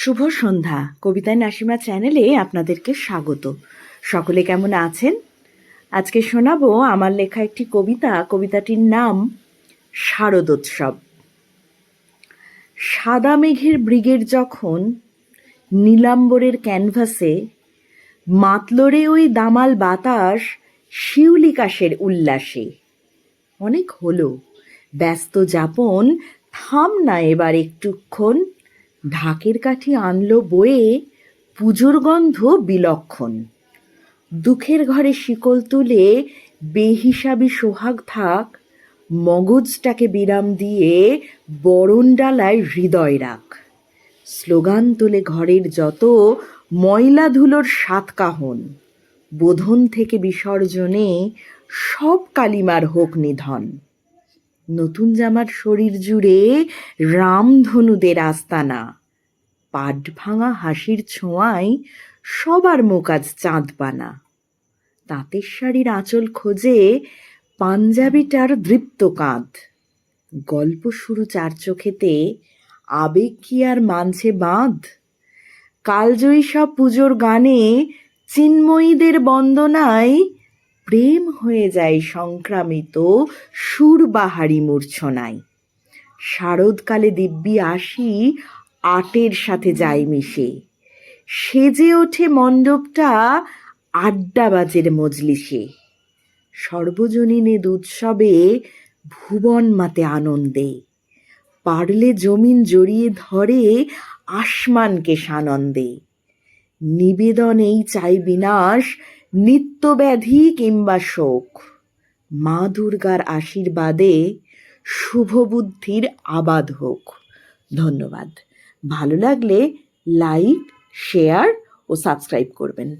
শুভ সন্ধ্যা। কবিতায় নাসিমা চ্যানেলে আপনাদেরকে স্বাগত। সকলে কেমন আছেন? আজকে শোনাবো আমার লেখা একটি কবিতা। কবিতাটির নাম শারদোৎসব। সাদা মেঘের ব্রিগেড যখন নীলাম্বরের ক্যানভাসে মাতলরে ওই দামাল বাতাস শিউলিকাশের উল্লাসে। অনেক হলো। ব্যস্ত যাপন, থাম না এবার একটুক্ষণ। ঢাকের কাঠি আনলো বয়ে পুজোর গন্ধ বিলক্ষণ। দুঃখের ঘরে শিকল তুলে বেহিসাবি সোহাগ থাক, মগজটাকে বিরাম দিয়ে বরণ ডালায় হৃদয় রাখ। স্লোগান তুলে ঘরের যত ময়লা ধুলোর সাতকাহন বোধন থেকে বিসর্জনে সব কালিমার হোক নিধন। নতুন জামার শরীর জুড়ে রামধনুদের আস্তানা। পাট ভাঙা হাসির ছোঁয়ায় সবার মুখ আজ চাঁদ পানা তাঁতের শাড়ির আঁচল খোঁজে পাঞ্জাবিটার দৃপ্ত কাঁধ। গল্প শুরু চার চোখেতে, আবেগ কি আর মানছে বাঁধ? কালজয়ী সব পুজোর গানে চিন্ময়ীদের বন্দনায় প্রেম হয়ে যায় সংক্রামিত সুরবাহারি মূর্ছনায়। শারদকালে দিব্যি আসি আটের সাথে যায় মিশে। সেজে ওঠে মণ্ডপটা আড্ডাবাজের মজলিসে। সর্বজনীনের উৎসবে ভুবন মাতে আনন্দে। পারলে জমিন জড়িয়ে ধরে আসমানকে সানন্দে। নিবেদন এই চাই বিনাশ, নিত্যব্যাধি কিংবা শোক। মা দুর্গার আশীর্বাদে শুভ বুদ্ধির আবাদ হোক। ধন্যবাদ। ভালো লাগলে লাইক, শেয়ার ও সাবস্ক্রাইব করবেন।